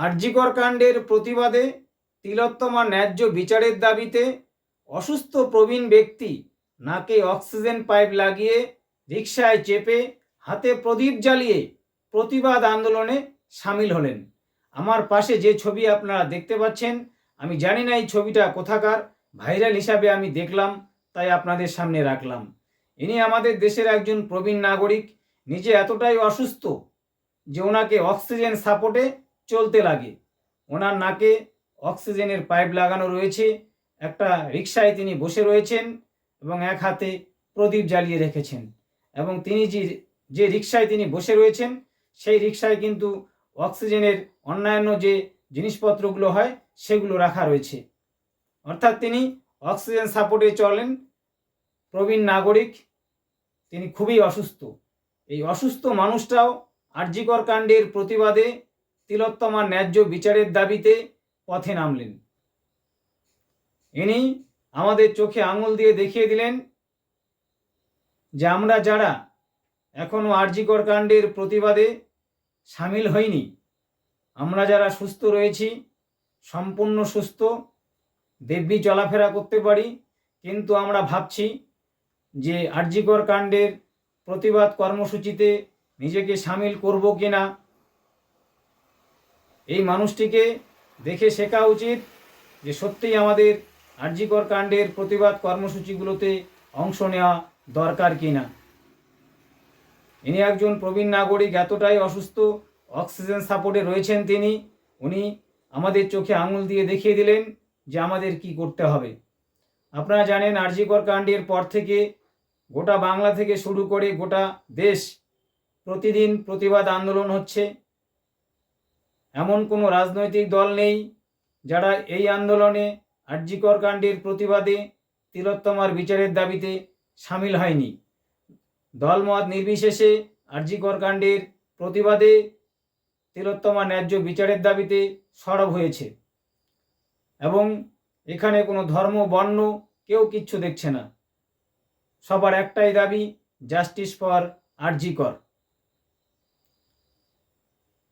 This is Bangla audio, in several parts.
আরজিকর কাণ্ডের প্রতিবাদে তিলোত্তমা ন্যায্য বিচারের দাবিতে অসুস্থ প্রবীণ ব্যক্তি নাকে অক্সিজেন পাইপ লাগিয়ে রিক্সায় চেপে হাতে প্রদীপ জ্বালিয়ে প্রতিবাদ আন্দোলনে সামিল হলেন। আমার পাশে যে ছবি আপনারা দেখতে পাচ্ছেন, আমি জানি না এই ছবিটা কোথাকার, ভাইরাল হিসাবে আমি দেখলাম, তাই আপনাদের সামনে রাখলাম। ইনি আমাদের দেশের একজন প্রবীণ নাগরিক, নিজে এতটাই অসুস্থ যে ওনাকে অক্সিজেন সাপোর্টে চলতে লাগে। ওনার নাকে অক্সিজেনের পাইপ লাগানো রয়েছে, একটা রিক্সায় তিনি বসে রয়েছেন এবং এক হাতে প্রদীপ জ্বালিয়ে রেখেছেন এবং তিনি যে যে রিকশায় তিনি বসে রয়েছেন, সেই রিক্সায় কিন্তু অক্সিজেনের অন্যান্য যে জিনিসপত্রগুলো হয়, সেগুলো রাখা রয়েছে। অর্থাৎ তিনি অক্সিজেন সাপোর্টে চলেন। প্রবীণ নাগরিক, তিনি খুবই অসুস্থ। এই অসুস্থ মানুষটাও আরজিকর কাণ্ডের প্রতিবাদে তিলোত্তমার ন্যায্য বিচারের দাবিতে পথে নামলেন। ইনি আমাদের চোখে আঙুল দিয়ে দেখিয়ে দিলেন যে আমরা যারা এখনও আরজিকর কাণ্ডের প্রতিবাদে সামিল হইনি, আমরা যারা সুস্থ রয়েছি, সম্পূর্ণ সুস্থ দেব্যি চলাফেরা করতে পারি, কিন্তু আমরা ভাবছি যে আরজিকর কাণ্ডের প্রতিবাদ কর্মসূচিতে নিজেকে সামিল করব কি না এই মানুষটিকে দেখে শেখা উচিত যে সত্যিই আমাদের আরজিকর কাণ্ডের প্রতিবাদ কর্মসূচিগুলোতে অংশ নেওয়া দরকার কি না ইনি একজন প্রবীণ নাগরিক, এতটাই অসুস্থ, অক্সিজেন সাপোর্টে রয়েছেন তিনি। উনি আমাদের চোখে আঙুল দিয়ে দেখিয়ে দিলেন যে আমাদের কি করতে হবে। আপনারা জানেন, আরজিকর কাণ্ডের পর থেকে গোটা বাংলা থেকে শুরু করে গোটা দেশ প্রতিদিন প্রতিবাদ আন্দোলন হচ্ছে। এমন কোনো রাজনৈতিক দল নেই যারা এই আন্দোলনে আরজিকর কাণ্ডের প্রতিবাদে তিলোত্তমার বিচারের দাবিতে সামিল হয়নি। দলমত নির্বিশেষে আর্যিকর কাণ্ডের প্রতিবাদে তিলোত্তমা ন্যায্য বিচারের দাবিতে সরব হয়েছে এবং এখানে কোনো ধর্ম, বর্ণ কেউ কিচ্ছু দেখছে না। সবার একটাই দাবি, জাস্টিস ফর আরজিকর।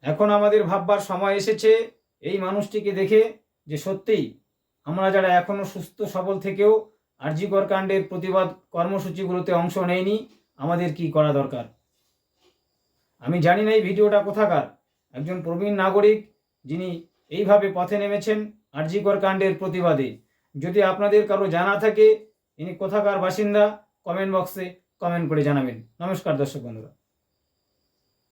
এখন আমাদের ভাববার সময় এসেছে এই মানুষটিকে দেখে যে সত্যিই আমরা যারা এখনও সুস্থ, সবল থেকেও আরজিকর কাণ্ডের প্রতিবাদ কর্মসূচিগুলোতে অংশ নেয়নি, আমাদের কি করা দরকার? আমি জানি না এই ভিডিওটা কোথাকার। একজন প্রবীণ নাগরিক যিনি এইভাবে পথে নেমেছেন আরজিকর কাণ্ডের প্রতিবাদে। যদি আপনাদের কারও জানা থাকে, ইনি কোথাকার বাসিন্দা কমেন্ট বক্সে কমেন্ট করে জানাবেন। নমস্কার দর্শক বন্ধুরা।